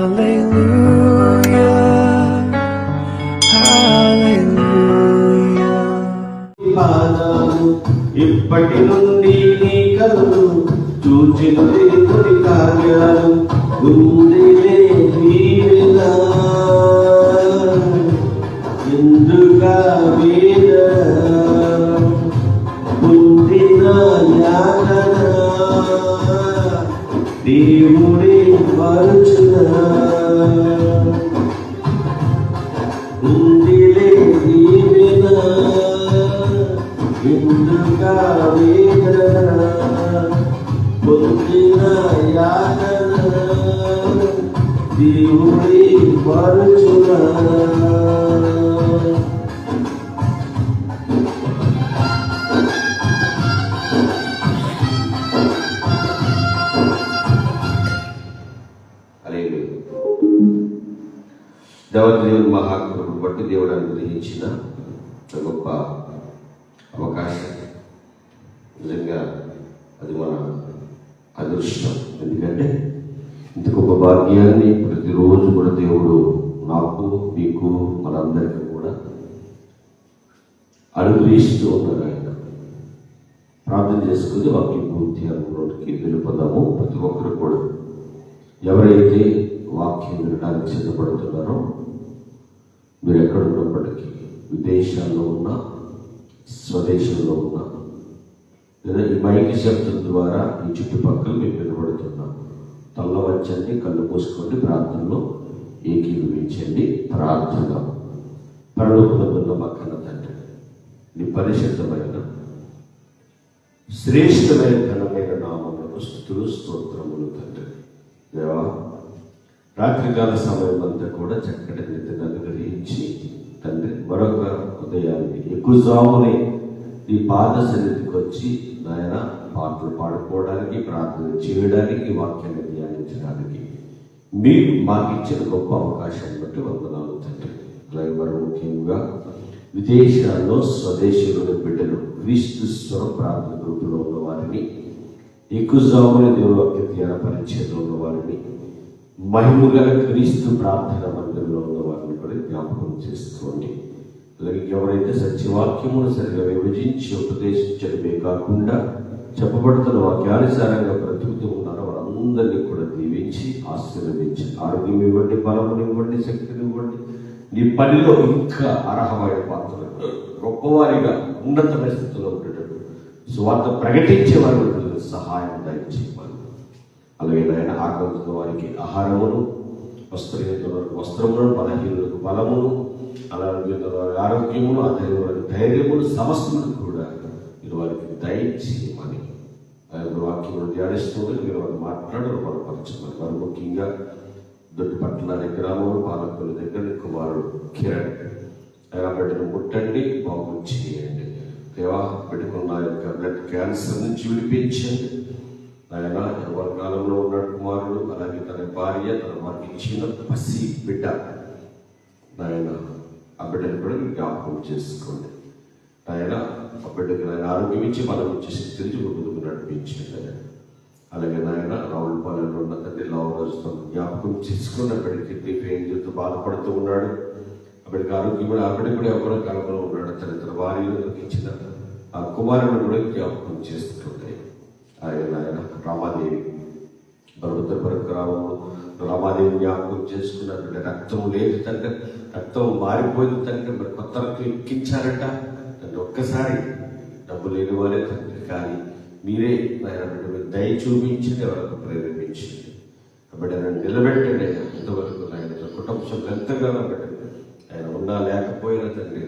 Hallelujah. పాదాలు ఇప్పటి నుండి నీ కలు చూచిన దేవుని కార్యాలు గుండెలే వీరలా ఎందుగా వీర దేవుడి పరుచున ఉండిలే దీవెన ఎందుగా వేదన పొందిన యాతన దేవుడి పరుచున దేవత దేవుని మహాకృపను బట్టి దేవుడు అనుగ్రహించిన గొప్ప అవకాశం. నిజంగా అది మన అదృష్టం. ఎందుకంటే ఇంత గొప్ప భాగ్యాన్ని ప్రతిరోజు కూడా దేవుడు నాకు మీకు మనందరికీ కూడా అనుగ్రహిస్తూ ఉన్నారు ఆయన. ప్రార్థన చేసుకుని వాక్య పూర్తి అనుకున్నకి వెళ్ళిపోదాము. ప్రతి ఒక్కరు కూడా ఎవరైతే వాక్యం వినడానికి సిద్ధపడుతున్నారో మీరు ఎక్కడ ఉన్నప్పటికీ విదేశాల్లో ఉన్నా స్వదేశంలో ఉన్నా. లేదా ఈ మైకి శబ్దం ద్వారా ఈ చుట్టుపక్కల మేము వినబడుతున్నాం. తల్ల కళ్ళు మూసుకోండి ప్రార్థనలో ఏకీభవించండి ప్రార్థన పరలోకమున్న మక్కన తండ్రి నీ పరిశుద్ధమైన శ్రేష్టమైన ఘనమైన నామములకు స్థుతులు స్తోత్రములు తండ్రి. దేవా రాత్రికాల సమయం అంతా కూడా చక్కటి నిద్ర అనుగ్రహించి తండ్రి మరొక ఉదయాన్ని ఎక్కువజామునే నీ పాద సన్నిధికి వచ్చి నాయన పాటలు పాడుకోవడానికి ప్రార్థన చేయడానికి వాక్యాన్ని ధ్యానించడానికి మీరు మాకు ఇచ్చిన గొప్ప అవకాశం బట్టి వందనాలు తండ్రి. అలాగే మరో ముఖ్యంగా విదేశాల్లో స్వదేశీయుల బిడ్డలు క్రీస్తు స్వర ప్రార్థన గ్రూపులో ఉన్న వారిని ఎక్కువజామున దేవుడు వాక్య ధ్యాన పరిచయంలో ఉన్న వారిని మహిమగల క్రీస్తు ప్రార్థన మందిరంలో ఉన్న వారిని కూడా జ్ఞాపకం చేసుకోండి. అలాగే ఎవరైతే సత్యవాక్యమును సరిగా విభజించి ఉపదేశించడమే కాకుండా చెప్పబడుతున్న వాక్యానుసారంగా బ్రతుకుతూ ఉన్నారో వారందరినీ కూడా దీవించి ఆశీర్వదించి ఆరోగ్యం ఇవ్వండి బలమును ఇవ్వండి శక్తిని ఇవ్వండి నీ పనిలో ఇంకా అర్హమైన పాత్రలు గొప్పవారిగా ఉన్నత పరిస్థితుల్లో ఉండేటట్టు సువార్త ప్రకటించే వారి సహాయం దయచేయమని అలాగే నాయన ఆకలితో వారికి ఆహారమును వస్త్రహీనతల వస్త్రములను బలహీనులకు బలమును అలాగే వారి ఆరోగ్యమును అదే వారికి ధైర్యమును సమస్తమును కూడా మీరు వారికి దయచేయమని. ఆయన వాక్యములు ధ్యానిస్తుంది మీరు వారు మాట్లాడరు బలపరచమని వారు ముఖ్యంగా దొడ్డిపట్ల గ్రామం పాలకుల దగ్గర కుమారుడు కిరణ్. ఆయన బిడ్డను ముట్టండి బాగు చేయండి. దేవా బిడ్డకున్న యొక్క బ్లడ్ క్యాన్సర్ నుంచి విడిపించండి. ఆయన ఎవరి ఉన్నాడు కుమారుడు అలాగే తన భార్య తన వారికి ఇచ్చిన పసి బిడ్డ. నాయన ఆ బిడ్డను కూడా జ్ఞాపకం చేసుకోండి. ఆయన ఆ బిడ్డకి ఆయన ఆరోగ్యం ఇచ్చి మనం ఇచ్చి శక్తిని ముందుకు నడిపించండి. ఆయన అలాగే నాయన రావులపాలెంలో ఉన్న తండ్రి లావరాజుతో జ్ఞాపకం చేసుకుని అక్కడికి కిడ్నీ బాధపడుతూ ఉన్నాడు. అప్పటికి ఆరోగ్యం కూడా అక్కడికి కూడా ఎవరో కలపలో ఉన్నాడు. తన తన వారికి ఇచ్చిన ఆ కుమారుని కూడా జ్ఞాపకం చేస్తుంది ఆయన ఆయన రామాదేవి పర్వతపురం గ్రామంలో రామాదేవి జ్ఞాపకం చేసుకున్నట్టు రక్తం లేదు తండ్రి రక్తం మారిపోయింది తండ్రి మరి కొత్త రక్తం ఎక్కించారట. తండ్రి ఒక్కసారి డబ్బు లేని వాళ్ళే తండ్రి కానీ మీరే ఆయన దయ చూపించింది ఎవరికి ప్రేరేపించింది కాబట్టి ఆయన నిలబెట్టండి. ఆయన ఇంతవరకు ఆయన కుటుంబ సభ్యులు ఎంతగానో పెట్టండి ఆయన ఉన్నా లేకపోయినా తండ్రి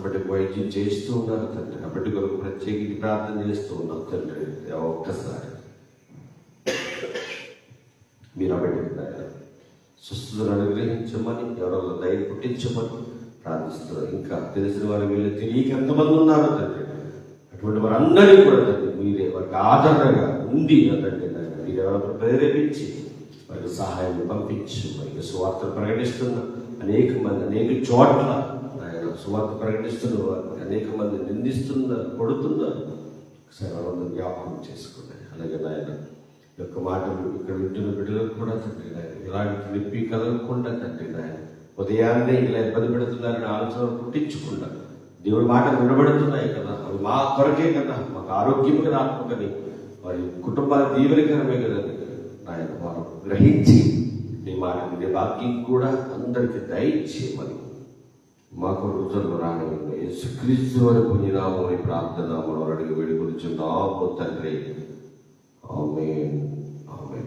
అప్పటికి వైద్యం చేస్తూ ఉన్నారు తండ్రి. అప్పటి కొరకు ప్రత్యేకించి ప్రార్థన చేస్తూ ఉన్నాం తండ్రి. ఒక్కసారి. మీరు అప్పటికి స్వస్థతను అనుగ్రహించమని ఎవరో ధైర్యం పుట్టించమని ప్రార్థిస్తున్నారు. ఇంకా తెలిసిన వారి వీళ్ళు తెలియక ఎంతమంది ఉన్నారు తండ్రి. అటువంటి వారందరికీ కూడా తండ్రి మీరే వారికి ఆదరణగా ఉంది తండ్రి మీరు ఎవరైనా ప్రేరేపించి వారికి సహాయం పంపించి. వారికి స్వార్థ ప్రకటిస్తున్న అనేక మంది అనేక చోట్ల సువార్త ప్రకటిస్తున్న వారు అనేక మంది నిందిస్తున్నారు కొడుతున్నారు. ఒకసారి వాళ్ళందరూ జ్ఞాపకం చేసుకున్నాయి అలాగే నాయన యొక్క మాటలు ఇక్కడ వింటున్న బిడ్డలకు కూడా తండ్రి నాయన ఇలాంటి నొప్పి కలగకుండా తండ్రి నాయన ఉదయాన్నే ఇలా ఇబ్బంది పెడుతున్నారని ఆలోచన పుట్టించకుండా దేవుడి మాటలు వినబడుతున్నాయి కదా. అవి మా కొరకే కదా. మాకు ఆరోగ్యం కదా. ఆత్మకని వారి కుటుంబాల దీవెనకరమే కదా నాయన వారు గ్రహించి నీ మాట వినే భాగ్యం కూడా అందరికీ దయచేయమని మాకు రోజుల్లో రాని యేసుక్రీస్తు వారి పుణ్యనామని ప్రార్థన మనం అడిగి వేడుకొనిచున్నాము తండ్రి. ఆమె ఆమె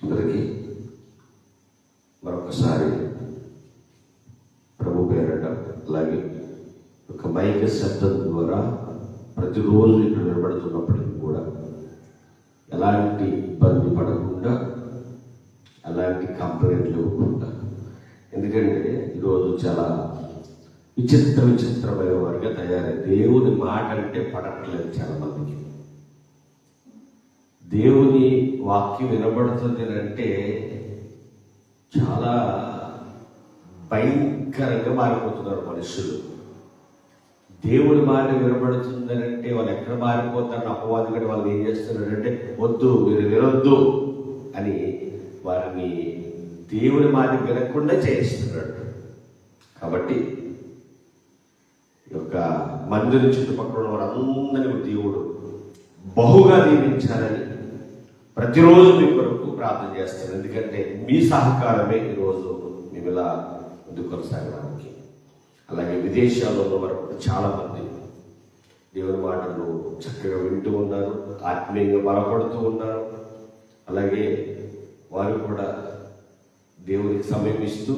అందరికీ మరొకసారి ప్రభు పేరట అలాగే ఒక మైక శబ్దం ద్వారా ప్రతిరోజు ఇక్కడ నిలబడుతున్నప్పటికీ కూడా ఎలాంటి ఇబ్బంది పడకుండా ఎలాంటి కంప్లైంట్లు ఇవ్వకుండా ఎందుకంటే ఈరోజు చాలా విచిత్ర విచిత్రమైన వారిగా తయారై దేవుని మాట అంటే పడట్లేదు చాలా మందికి. దేవుని వాక్యం వినబడుతుంది అని అంటే చాలా భయంకరంగా మారిపోతున్నారు మనుషులు. దేవుడి మాట వినబడుతుందని అంటే వాళ్ళు ఎక్కడ మారిపోతారని అపవాదిగా వాళ్ళు ఏం చేస్తున్నారంటే వద్దు మీరు వినొద్దు అని వారిని దేవుని మాట వినకుండా చేయిస్తున్నాడు. కాబట్టి ఈ యొక్క మందిరం చుట్టుపక్కల ఉన్న వారందరినీ దేవుడు బహుగా దీవించాలని ప్రతిరోజు మీ కొరకు ప్రార్థన చేస్తాను. ఎందుకంటే మీ సహకారమే ఈరోజు మేము ఇలా ముందు కొనసాగడానికి. అలాగే విదేశాల్లో ఉన్న వరకు చాలామంది దేవుని మాటలు చక్కగా వింటూ ఉన్నారు ఆత్మీయంగా బలపడుతూ ఉన్నారు. అలాగే వారు కూడా దేవునికి సమయం ఇస్తూ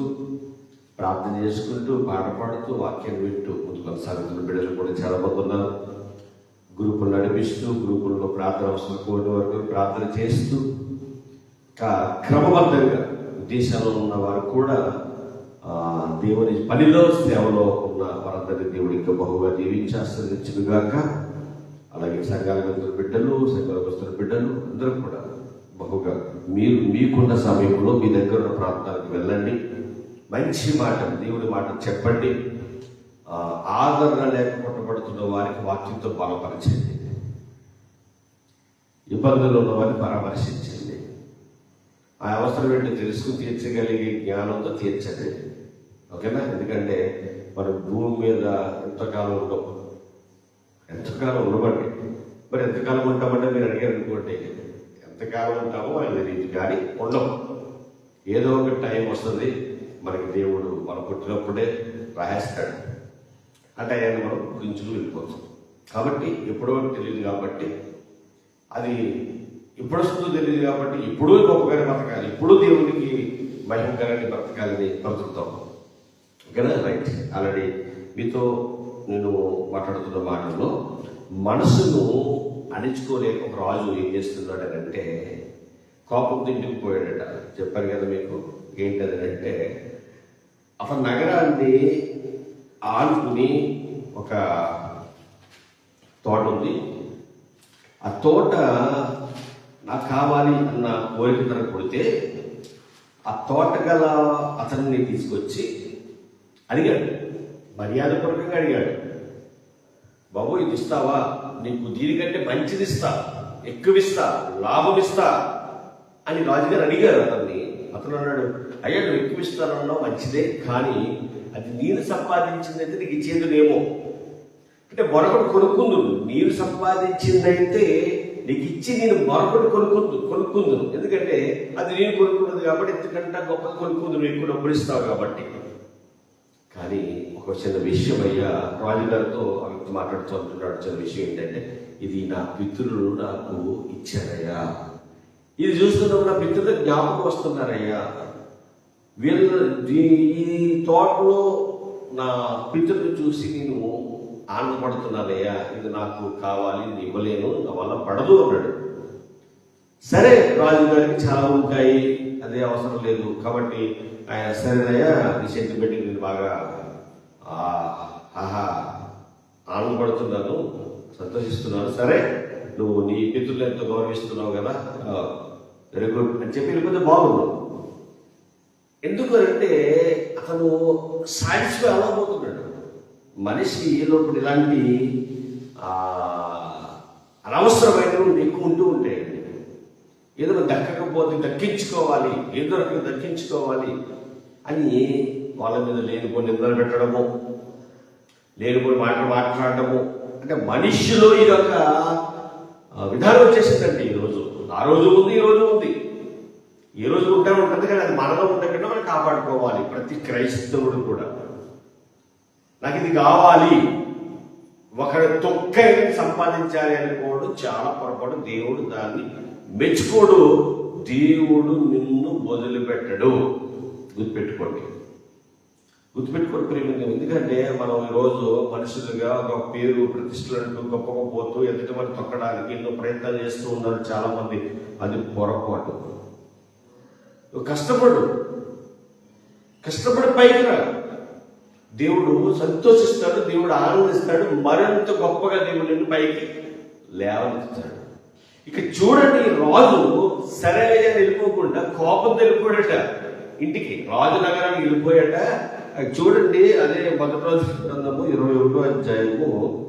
ప్రార్థన చేసుకుంటూ పాట పాడుతూ వాక్యం వింటూ ముందు కొనసాగుతున్న బిడ్డలు కూడా చాలా ఉన్నారు గ్రూపులు నడిపిస్తూ గ్రూపుల్లో ప్రార్థన అవసరం కోరిన వరకు ప్రార్థన చేస్తూ ఇంకా క్రమబద్ధంగా దేశంలో ఉన్న వారు కూడా దేవుని పనిలో సేవలో ఉన్న వారందరినీ దేవుడు ఇంకా బహుగా జీవించాస్తించుగాక అలాగే సంఘాలకు వస్తున్న బిడ్డలు సంఘాలకు వస్తున్న బిడ్డలు అందరూ కూడా బహుగా మీరు మీకున్న సమయంలో మీ దగ్గర ఉన్న ప్రాంతాలకు వెళ్ళండి. మంచి మాట దేవుడి మాట చెప్పండి. ఆదరణ లేక పడుతున్న వారికి వాక్యంతో బలపరచండి. ఇబ్బందులు ఉన్న వారిని పరామర్శించండి. ఆ అవసరం ఏంటో తెలుసుకుని తీర్చగలిగే జ్ఞానంతో తీర్చండి. ఓకేనా? ఎందుకంటే మనం భూమి మీద ఎంతకాలం ఉండవు ఎంతకాలం ఉండమండి? మరి ఎంతకాలం ఉంటామంటే మీరు అడిగారు అనుకోండి ఎంతకాలం ఉంటామో ఆయన తెలియదు కానీ ఉండవు. ఏదో ఒక టైం వస్తుంది మనకి దేవుడు మనం పుట్టినప్పుడే రాయేస్తాడు ఆ టైంని మనం గురించుకు వెళ్ళిపోతాం. కాబట్టి ఎప్పుడో తెలియదు కాబట్టి అది ఇప్పుడు వస్తుందో తెలియదు కాబట్టి ఇప్పుడు గొప్పగానే బ్రతకాలి. ఇప్పుడు దేవునికి మహిమకరాన్ని బ్రతకాలని బ్రతుకుతాం. ఓకేనా? రైట్. ఆల్రెడీ మీతో నేను మాట్లాడుతున్న మాటల్లో మనసును అణించుకోలేక ఒక రాజు ఏం చేస్తున్నాడనంటే అంటే కోపం పోయాడట. చెప్పారు కదా మీకు ఏంటది అంటే అతను నగరాన్ని ఆనుకుని ఒక తోట ఉంది. ఆ తోట నాకు కావాలి అన్న కోరిక తనకు కొడితే ఆ తోట గల అతన్ని తీసుకొచ్చి అడిగాడు. మర్యాదపూర్వకంగా అడిగాడు. బాబు ఇది ఇస్తావా నీకు దీనికంటే మంచిది ఇస్తా ఎక్కువ ఇస్తా లాభం ఇస్తా అని రాజుగారు అడిగారు అతన్ని. అతను అన్నాడు అయ్యా నువ్వు ఎక్కువ ఇస్తానన్నావు మంచిదే కానీ అది నేను సంపాదించిందైతే నీకు ఇచ్చేదినేమో. అంటే మరొకటి కొనుక్కుందు నీరు సంపాదించిందైతే నీకు ఇచ్చి నేను మరొకటి కొనుక్కుందు కొనుక్కుందు ఎందుకంటే అది నేను కొనుక్కున్నది కాబట్టి ఎందుకంటే గొప్ప కొనుక్కుందు నీకు ఎక్కువ డబ్బులు ఇస్తావు కాబట్టి. కానీ ఒక చిన్న విషయం అయ్యా రాజుగారితో ఆ వ్యక్తి మాట్లాడుతూ అంటున్నాడు చిన్న విషయం ఏంటంటే ఇది నా పితృలు నాకు ఇచ్చారయ్యా. ఇది చూస్తున్నప్పుడు నా పితృలు జ్ఞాపకం వస్తున్నారయ్యా. వీళ్ళు ఈ తోటలో నా పితృలు చూసి నేను ఆనందపడుతున్నానయ్యా. ఇది నాకు కావాలి ఇది ఇవ్వలేను నా వల్ల పడదు అన్నాడు. సరే రాజు గారికి చాలా ఉంటాయి అదే అవసరం లేదు. కాబట్టి ఆయన సరేనయ్యా నీ సెంటిమెంట్ నేను బాగా ఆహా ఆనందపడుతున్నాను సంతోషిస్తున్నాను. సరే నువ్వు నీ పితృలు ఎంతో గౌరవిస్తున్నావు కదా? Very good. అని చెప్పి వెళ్ళిపోతే బాగుండు. ఎందుకు అంటే అతను సాటిస్ఫై అవ్వబోతున్నాడు. మనిషి లోపల ఇలాంటి అనవసరమైనవి ఎక్కువ ఉంటూ ఉంటాయండి ఏదో దక్కకపోతే దక్కించుకోవాలి ఏదో రకంగా దక్కించుకోవాలి అని వాళ్ళ మీద లేనిపోయి నిందలు పెట్టడము లేనిపోయి మాటలు మాట్లాడటము అంటే మనిషిలో ఇదొక ఆ, విధానం వచ్చేసిందండి ఈరోజు ఆ రోజు ఉంది ఈ రోజు ఉంది. ఈ రోజు ఉంటే ఉంటుంది కానీ అది మనలో ఉండకుండా మనం కాపాడుకోవాలి. ప్రతి క్రైస్తవుడు కూడా. నాకు ఇది కావాలి. ఒకరి తొక్క సంపాదించాలి అనుకోవడం చాలా పొరపాటు. దేవుడు దాన్ని మెచ్చుకోడు. దేవుడు నిన్ను వదిలిపెట్టడు. గుర్తుపెట్టుకోండి. గుర్తుపెట్టుకోవడం ప్రేమించం ఎందుకంటే మనం ఈరోజు మనుషులుగా ఒక పేరు ప్రతిష్టలంటూ గొప్ప పోతూ ఎదుటి తొక్కడానికి ఎన్నో ప్రయత్నాలు చేస్తూ ఉన్నారు చాలా మంది అది పొరపాటు. కష్టపడు. కష్టపడి పైకి రా. దేవుడు సంతోషిస్తాడు దేవుడు ఆనందిస్తాడు మరింత గొప్పగా దేవుడు నిన్ను పైకి లేవనెత్తుతాడు. ఇక చూడండి రాజు సరే అని వెళ్ళిపోకుండా కోపం వెళ్ళిపోయాడట ఇంటికి. రాజు నగరానికి వెళ్ళిపోయాట. అది చూడండి అదే మొదటి రోజు గ్రంథము ఇరవై ఒకటో అధ్యాయము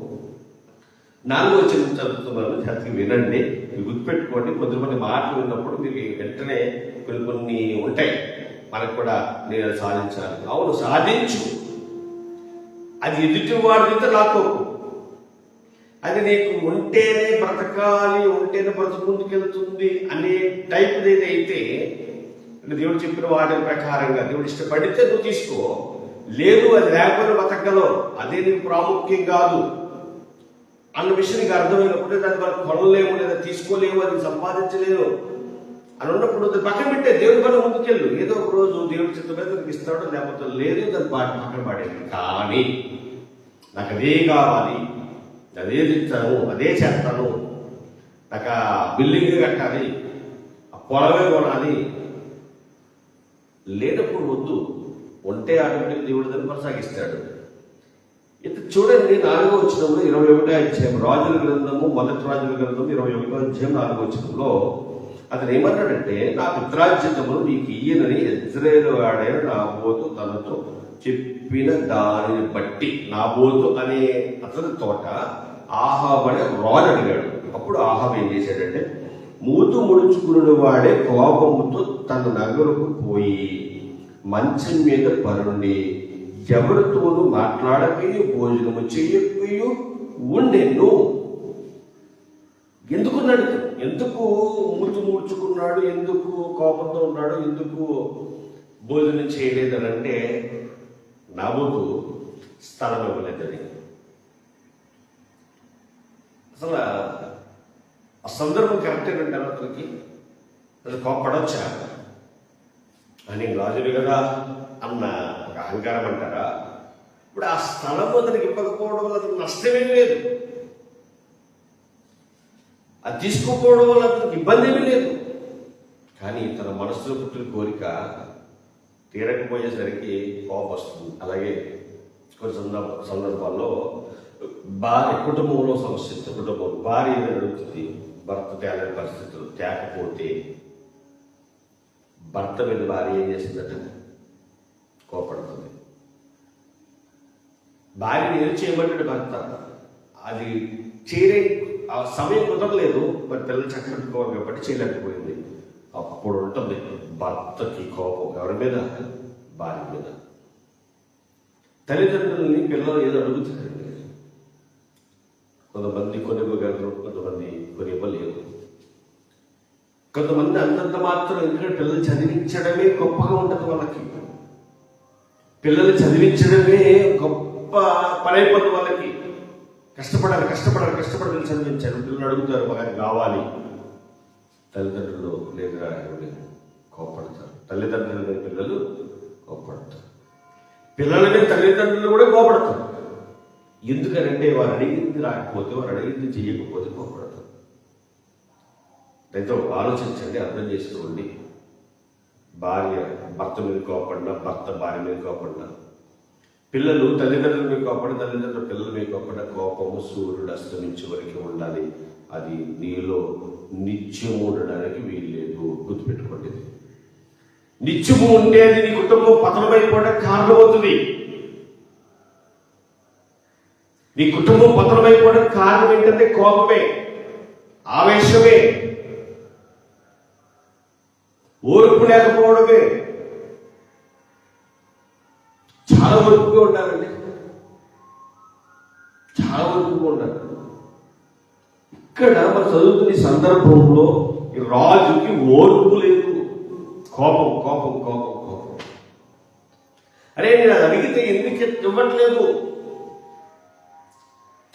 నాలుగో వచ్చిన చదువుతున్నాను జాతికి వినండి. గుర్తుపెట్టుకోండి కొంతమంది మాటలు విన్నప్పుడు మీకు వెంటనే కొన్ని కొన్ని ఉంటాయి. మనకు కూడా నేను సాధించాలి. అవును సాధించు. అది ఎదుటి వాడితో లాక్కోకు. అది నీకు ఉంటేనే బ్రతకాలి ఉంటేనే బ్రతుకు ముందుకెళ్తుంది అనే టైప్ ఏదైతే దేవుడు చెప్పిన వాటి ప్రకారంగా దేవుడు ఇష్టపడితే నువ్వు తీసుకో. లేదు అది లేకపోతే బతకగలవు. అదే నీకు ప్రాముఖ్యం కాదు. అన్న విషయం నీకు అర్థమైనప్పుడు దాన్ని మనం కొనలేము లేదా తీసుకోలేము అది సంపాదించలేము. అని ఉన్నప్పుడు అది పక్కన పెట్టే దేవుడి పని ముందుకెళ్ళు. ఏదో ఒక రోజు దేవుడి చిత్త మీద నీకు ఇస్తాడు లేకపోతే లేదు దాని పాటి పక్కన పడేది. కానీ నాకు అదే కావాలి. అదే తింటాను అదే చేస్తాను. నాకు బిల్డింగ్ కట్టాలి ఆ పొలమే కొనాలి. లేనప్పుడు వద్దు. ఉంటే ఆటోమేటిక్ దేవుడి దాన్ని కొనసాగిస్తాడు ఇది చూడండి నాలుగో వచ్చినప్పుడు ఇరవై ఒకటో అధ్యాయం రాజుల గ్రంథము మొదటి రాజుల గ్రంథము ఇరవై ఒకటో అధ్యాయం నాలుగో వచ్చినప్పుడు అతను ఏమన్నాడంటే నా పిత్రాజ్యతమును నీకు ఇయ్యనని ఇజ్రాయేల్ వాడే నా బోతు తనతో చెప్పిన దానిని బట్టి. నా బోతు అనే అతని తోట ఆహాబ్ అనే రాజు అడిగాడు. అప్పుడు ఆహాబ్ ఏం చేశాడంటే మూతు ముడుచుకున్న వాడే కోపముతో తన నగరుకు పోయి మంచం మీద పరుండి ఎవరితోనూ మాట్లాడకయు భోజనము చెయ్యకయు ఉండెను ఎందుకున్నాడు ఎందుకు మూర్చు మూర్చుకున్నాడు ఎందుకు కోపంతో ఉన్నాడు ఎందుకు భోజనం చేయలేదని అంటే నవ్వుతూ స్థలం ఇవ్వలేదని. అసలు ఆ సందర్భం కరెక్ట్ అంటారు అతనికి? అది కోపడొచ్చా అని రాజులు కదా అన్న ఒక అహంకారం అంటారా? ఇప్పుడు ఆ స్థలం అతనికి ఇవ్వకపోవడం వల్ల అతనికి నష్టమేం లేదు. అది తీసుకోకపోవడం వల్ల అతనికి ఇబ్బంది ఏమీ లేదు. కానీ తన మనసులో పుట్టిన కోరిక తీరకపోయేసరికి కోపం వస్తుంది. అలాగే కొన్ని సందర్భ సందర్భాల్లో భార్య కుటుంబంలో సమస్య కుటుంబం భార్య ఏదైనా అడుగుతుంది భర్త తేలని పరిస్థితులు తేకపోతే భర్త మీద భార్య ఏం చేసిందట కోపడుతుంది. భార్యని ఏం చేయమంటాడు భర్త? అది చేరే ఆ సమయం కుదరలేదు మరి పిల్లలు చక్కట్టుకోవాలి కాబట్టి చేయలేకపోయింది. అప్పుడు ఉంటుంది భర్తకి కోపం. ఎవరి మీద? భార్య మీద. తల్లిదండ్రులని పిల్లలు ఏదో అడుగుతారండి. కొంతమంది కొన్ని ఇవ్వగలరు కొంతమంది కొన్ని ఇవ్వలేరు కొంతమంది అంతంత మాత్రం ఎందుకంటే పిల్లలు చదివించడమే గొప్పగా ఉంటుంది వాళ్ళకి. పిల్లలు చదివించడమే గొప్ప పని అయిపోతుంది వాళ్ళకి. కష్టపడాలి కష్టపడాలి కష్టపడాలి చదివించారు పిల్లలు అడుగుతారు మాకు కావాలి తల్లిదండ్రులు లేదా కోపడతారు తల్లిదండ్రుల మీద పిల్లలు కోపడతారు పిల్లల మీద తల్లిదండ్రులు కూడా కోపడతారు. ఎందుకనంటే వారు అడిగింది రాకపోతే వారు అడిగింది చేయకపోతే కోపడతారు దయతో ఆలోచించండి అర్థం చేసుకోండి. భార్య భర్త మీద కోపడినా భర్త భార్య మీద కోపడినా పిల్లలు తల్లిదండ్రుల మీద కోపడి తల్లిదండ్రుల పిల్లల మీద కోపడిన కోపము సూర్యుడు అస్తమించే వరకు ఉండాలి. అది నీలో నిత్యము ఉండడానికి వీల్లేదు గుర్తుపెట్టుకోండి నిత్యము ఉంటే ఉండేది నీ కుటుంబం పతనమైపోవడానికి కారణమవుతుంది. నీ కుటుంబం పతనమైపోవడానికి కారణం ఏంటంటే కోపమే ఆవేశమే. ఓర్పు లేకపోవడమే. చాలా ఓర్పుగా ఉండాలండి. చాలా ఓర్పుగా ఉండాలి. ఇక్కడ మనం చదువుతున్న సందర్భంలో రాజుకి ఓర్పు లేదు. కోపం కోపం కోపం కోపం. అరే నేను అడిగితే ఎందుకు ఇవ్వట్లేదు?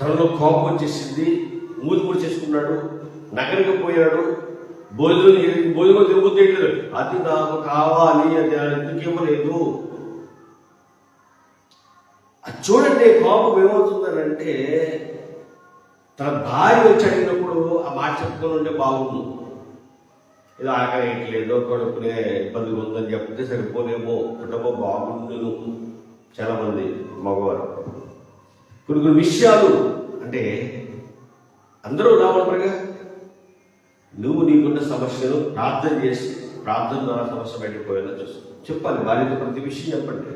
తనలో కోపం వచ్చేసింది మూతి మూడు చేసుకున్నాడు నగరికి పోయాడు భోజనం భోజనం భోజనం తిరుగుతేయట్లేదు అది నాకు కావాలి అది ఎందుకు ఇవ్వలేదు? అది చూడండి కోపం ఏమవుతుందనంటే తన భార్య వచ్చి అడిగినప్పుడు ఆ మాట చెప్పుకొని ఉంటే బాగుండు. ఇది ఆకలేయట్లేదు కొడుకునే ఇబ్బంది ఉందని చెప్తే సరిపోలేమో కుటుంబం బాగుండును చాలా మంది మగవారు. కొన్ని కొన్ని విషయాలు అంటే అందరూ రావాలగా నువ్వు నీకున్న సమస్యను ప్రార్థన చేసి ప్రార్థన ద్వారా సమస్య బయటపోయేలా పోయేలా చెప్పాలి భార్యతో ప్రతి విషయం చెప్పండి.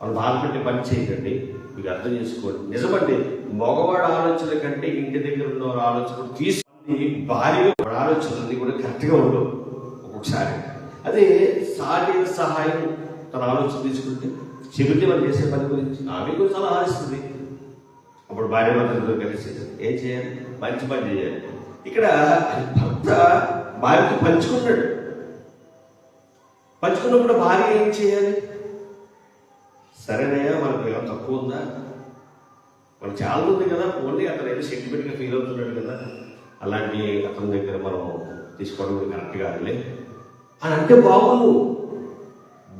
వాళ్ళు బాధపడి పని చేయకండి మీకు అర్థం చేసుకోండి. నిజమండి మగవాడు ఆలోచన కంటే ఇంటి దగ్గర ఉన్న ఆలోచన తీసుకుని భార్య వాడి ఆలోచనలన్నీ కూడా కరెక్ట్గా ఉండవు ఒక్కొక్కసారి. అదే సాటి సహాయం తన ఆలోచన తీసుకుంటే చెబితే మనం చేసే పని గురించి ఆమె కూడా సలహా ఇస్తుంది. అప్పుడు భార్య మాత్రం కలిసి ఏం చేయాలి? మంచి పని చేయాలి. ఇక్కడ భర్త భార్యతో పంచుకున్నాడు. పంచుకున్నప్పుడు భార్య ఏం చేయాలి? సరేనయ్యా మనకు ఏమైనా తక్కువ ఉందా? మనకు చాలా ఉంది కదా ఓన్లీ అతను ఏదో సెంటిమెంట్గా ఫీల్ అవుతున్నాడు కదా. అలాంటి అతని దగ్గర మనం తీసుకోవడం కూడా కరెక్ట్ కాదులే. అని అంటే బాగుండు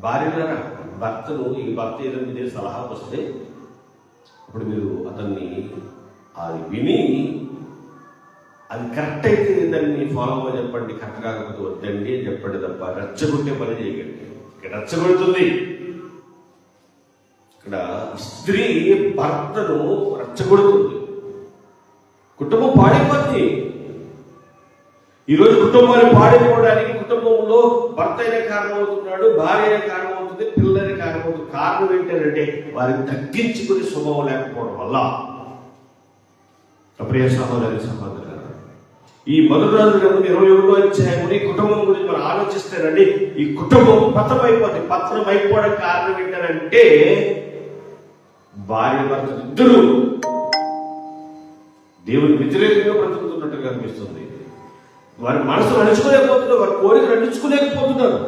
భార్యలారా భర్తను ఈ భర్త ఏదైనా మీద సలహా వస్తే అప్పుడు మీరు అతన్ని అది విని అది కరెక్ట్ అయితే దాన్ని ఫాలో అవ్వ చెప్పండి కరెక్ట్ కాకపోతే వద్దండి అని చెప్పండి తప్ప రెచ్చగొట్టే పని చేయకండి. ఇక్కడ రెచ్చగొడుతుంది. ఇక్కడ స్త్రీ భర్తను రెచ్చగొడుతుంది. కుటుంబం పాడైపోతుంది ఈరోజు కుటుంబాన్ని పాడైపోవడానికి కుటుంబంలో భర్త అయిన కారణమవుతున్నాడు భార్య అయిన కారణం అవుతుంది పిల్లలైన కారణమవుతుంది. కారణం ఏంటంటే వారిని తగ్గించుకునే స్వభావం లేకపోవడం వల్ల. ప్రియ సహోదరి సహోదరు ఈ మధురాజు గ్రంథం ఇరవై ఒకటో అధ్యాయముని కుటుంబం గురించి మనం ఆలోచిస్తారండి ఈ కుటుంబం పతనం అయిపోతుంది పతనం అయిపోవడం కారణం ఏంటంటే భార్య భర్త ఇద్దరు దేవుని వ్యతిరేకంగా బ్రతుకుతున్నట్టుగా అనిపిస్తుంది. వారి మనసు నడుచుకోలేకపోతున్నారు వారి కోరిక నడుచుకోలేకపోతున్నారు.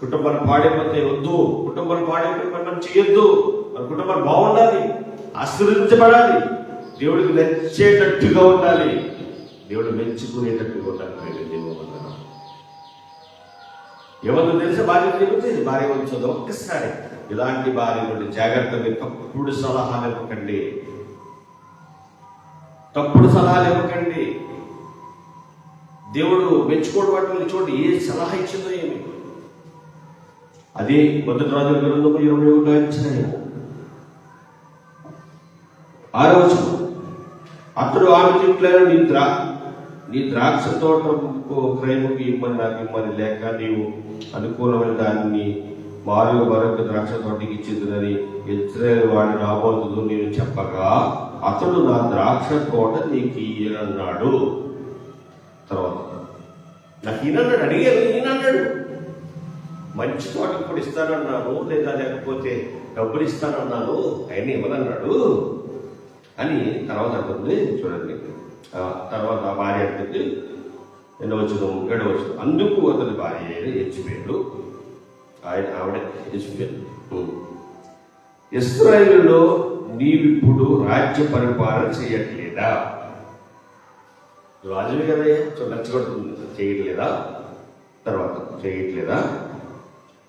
కుటుంబాన్ని పాడైపోతే వద్దు కుటుంబాన్ని పాడైపోతే మనం చేయొద్దు మన కుటుంబాన్ని బాగుండాలి ఆశీర్వదించబడాలి దేవుడికి నచ్చేటట్టుగా ఉండాలి. దేవుడు మెచ్చుకునేటట్టు ఉండాలి దేవుడు ఎవరు తెలిసే భార్య తెలియదు భార్య వచ్చేది ఒక్కసారి. ఇలాంటి భార్య నుండి జాగ్రత్తగా తప్పుడు సలహాలు ఇవ్వకండి. తప్పుడు సలహాలు ఇవ్వకండి. దేవుడు మెచ్చుకోవడం వాటిని చూడండి ఏ సలహా ఇచ్చిందో ఏమి? అదే మొదటి రాజు గ్రంథము ఇరవై ఒకటో అధ్యాయము. ఆరో వచనం. అతడు ఆమె చెట్లను నిద్ర నీ ద్రాక్ష తోట క్రయముకి ఇమ్మని నాకు ఇమ్మని లేక నీవు అనుకూలమైన దాన్ని మారుగా మరొక ద్రాక్ష తోటకి ఇచ్చిందని ఇజ్రాయల్ వాడి రాబోతుందో నేను చెప్పగా అతడు నా ద్రాక్ష తోట నీకు ఇయ్యనన్నాడు. తర్వాత నాకు ఈయనన్నాడు అడిగాను ఈయనన్నాడు. మంచి తోట ఇప్పుడు ఇస్తానన్నాను లేదా లేకపోతే డబ్బులు ఇస్తానన్నాను ఆయన ఇవ్వనన్నాడు అని తర్వాత అంటుంది చూడండి. తర్వాత ఆ భార్య అంటుంది ఎన్నవచ్చు ఏడవచ్చు అందుకు అతని భార్య అయిన హెచ్చిపోయాడు ఆయన ఆవిడ హెచ్చిపోయాడు ఇస్రాయిల్లో నీవిప్పుడు రాజ్య పరిపాలన చేయట్లేదా? రాజులు కదా నచ్చగొడుతుంది. చేయట్లేదా? తర్వాత చేయట్లేదా?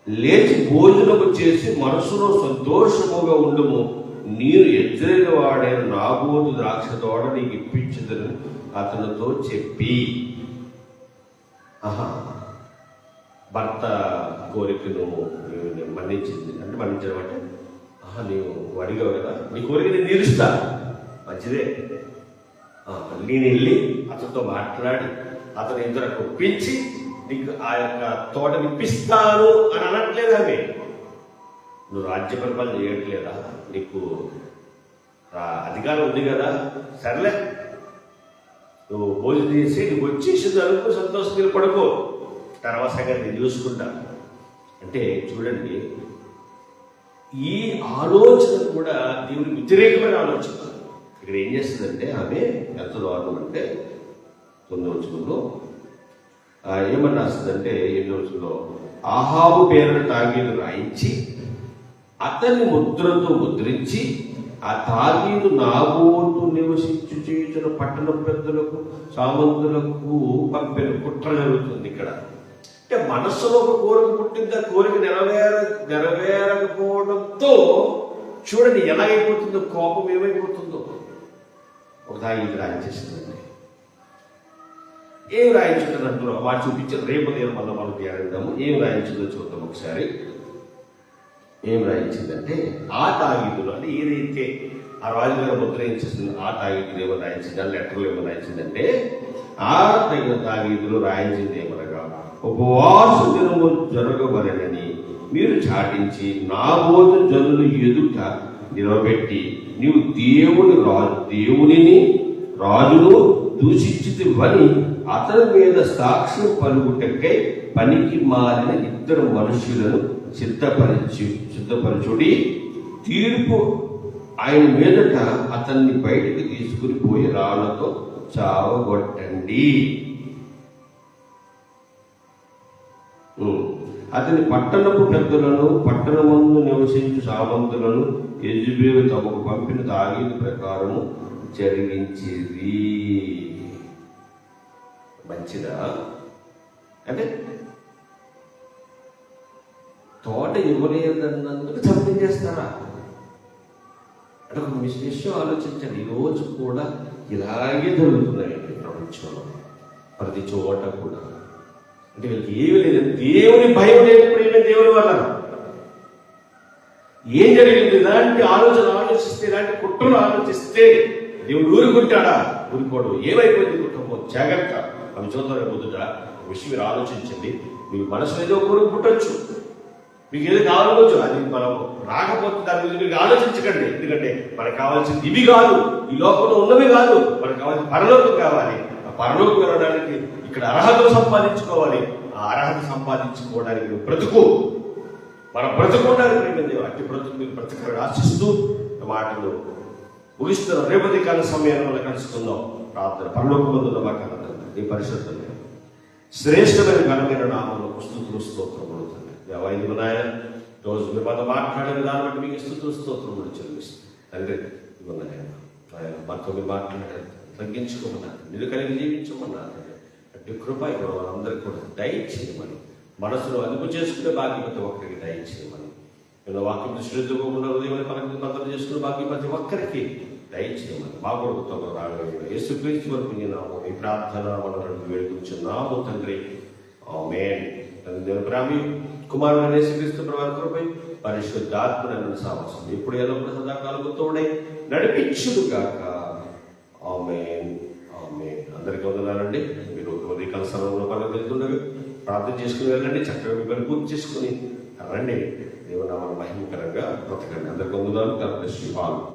లేచి భోజనము చేసి మనసులో సంతోషముగా ఉండము. నీరు ఎద్దరిగా వాడే నాబోదు ద్రాక్ష తోట నీకు ఇప్పించదని అతనితో చెప్పి. ఆహా. భర్త కోరికను మన్నించింది. అంటే మన్నించడం అంటే ఆహా నీవు అడిగావు కదా నీ కోరిక నేను తీరుస్తా. మంచిదే. నేను వెళ్ళి అతనితో మాట్లాడి అతను ఇద్దరు ఒప్పించి నీకు ఆ యొక్క తోట ఇప్పిస్తాను అని అనట్లేదు ఆమె. నువ్వు రాజ్య పరిపాలన చేయట్లేదా? నీకు అధికారం ఉంది కదా? సర్లే. నువ్వు భోజనం చేసి నువ్వు వచ్చేసింది అనుకో సంతోషంగా పడుకో. తర్వాత సంగతి నేను చూసుకుంటా. అంటే చూడండి ఈ ఆలోచన కూడా దేవుని వ్యతిరేకమైన ఆలోచన. ఇక్కడ ఏం చేస్తుందంటే ఆమె ఎంత దారుణం అంటే తొమ్మిది వచ్చులో ఏమన్నా వస్తుందంటే ఎనిమిది వచ్చులో ఆహాబు పేరును తాగీదు రాయించి అతన్ని ముద్రతో ముద్రించి ఆ తాగీదు నాబోతు నివసించు చేయుచున్న పట్టణ పెద్దలకు సామంతులకు పంపిన కుట్ర జరుగుతుంది ఇక్కడ. అంటే మనస్సులో ఒక కోరిక పుట్టింది ఆ కోరిక నెరవేర నెరవేరకపోవడంతో చూడండి ఎలాగైపోతుందో కోపం ఏమైపోతుందో. ఒక తాగీదు రాయించేసిందండి. ఏం రాయించుంటుంది అందులో వాడు చూపించారు రేపు నేను మళ్ళీ మనం ధ్యానిద్దాము. ఏం రాయించిందో చూద్దాం ఒకసారి. ఏం రాయించిందంటే ఆ తాగిదులు అంటే ఏదైతే ఆ రాజుగారు ముద్ర ఏం ఆ తాగిదులు ఏమో రాయించింది ఆ లెటర్లు ఏమో రాయించిందంటే ఆ తగిన తాగిదులు రాయించింది ఏమనగా ఉపవాస దినము జరగవలనని మీరు చాటించి నా బోధ జనులు ఎదుట నిలబెట్టి నీవు దేవుని రాజు దేవునిని రాజును దూషించితివని అతని మీద సాక్ష్యం పలుకుటకై పనికి మారిన ఇద్దరు మనుషులను సిద్ధపరిచి సిద్ధపరచుడి తీర్పు ఆయన మీదట అతన్ని బయటికి తీసుకుని పోయి రాళ్ళతో చావగొట్టండి. అతని పట్టణపు పెద్దలను పట్టణమందు నివసించు సామంతులను యజుబేలు తమకు పంపిన తాగీదు ప్రకారము జరిగించేది మంచిదా? అంటే తోట ఇవ్వలేదన్నందుకు చంపించేస్తారా అంటే ఒక విషయం ఆలోచించండి. ఈరోజు కూడా ఇలాగే జరుగుతున్నాయండి ప్రపంచంలో ప్రతి చోట కూడా. అంటే వీళ్ళకి ఏమి లేదు. దేవుని భయం లేనప్పుడు ఏమే దేవుని వల్ల ఏం జరిగింది? ఇలాంటి ఆలోచన ఆలోచిస్తే ఇలాంటి కుట్రలు ఆలోచిస్తే దేవుడు ఊరుకుంటాడా? ఊరుకోడు. ఏమైపోయింది కుటుంబం? జాగ్రత్త. అవి చూద్దాం పొద్దుట విషయం మీరు ఆలోచించండి. మీ మనసులో ఏదో కోరిక పుట్టొచ్చు. మీకు ఏది కావాలవచ్చు అది మనం రాకపోతే దాని గురించి మీరు ఆలోచించకండి. ఎందుకంటే మనకు కావాల్సింది ఇవి కాదు. ఈ లోకంలో ఉన్నవి కాదు. మనకు కావాల్సిన పరలోకం కావాలి. ఆ పరలోకం వెళ్ళడానికి ఇక్కడ అర్హత సంపాదించుకోవాలి. ఆ అర్హత సంపాదించుకోవడానికి మీరు బ్రతుకు. మన బ్రతుకుండాలి ప్రేమింది అట్టి బ్రతుకు మీరు బ్రతకని ఆశిస్తూ మాటలు ముగిస్తున్నాం రేపటి కాల సమయంలో కలుసుకుందాం ప్రార్థన పరలోకమందున్న మా కన్నా నీ పరిశుద్ధం శ్రేష్టమైన ఘనమైన నామంలో స్థుతులు స్తోత్రములు. తండ్రి నాయన రోజు మీరు మాతో మాట్లాడే విధానం బట్టి మీకు స్థుతులు స్తోత్రములు చెల్లిస్తాం. తండ్రి ఇదిగో ఆయన మాతో మీరు మాట్లాడారు. తగ్గించుకోమన్నారు. నిన్ను కలిగి జీవించమన్నారు. అట్టి కృప ఇక్కడ వాళ్ళందరికీ కూడా దయచేయమని మనసులో అదుపు చేసుకునే బాధ్యత ప్రతి ఒక్కరికి దయచేయమని ఏదో వాక్యం శ్రద్ధగా ఉదయం మనకి మంత్రం చేసుకునే బాధ్యత ప్రతి ఒక్కరికి దయచేయమని మా కొడుకుతో రాగలిగిన యేసుక్రీస్తు వరకు నేను ఈ ప్రార్థన మనం వేడుకుంటున్నాము తండ్రి. ఆమేన్. తండ్రి దేవుని ప్రేమి కుమారుడు యేసుక్రీస్తు ప్రభు కృపై పరిశుద్ధాత్మ నన్ను సావసం. ఇప్పుడు ఎల్లప్పుడు సదాకాలకు తోడే నడిపించుడు గాక ఆమె ఆమె అందరికీ వందనాలండి. మీరు ఉదయకాల సమయంలో పనులు వెళ్తుండగా ప్రార్థన చేసుకుని వెళ్ళండి. చక్కగా మిమ్మల్ని పూర్తి చేసుకుని రండి. దేవునామన మహిమకరంగా బ్రతకండి. అందరికీ వందనాలు. కనిపిస్తుంది bless.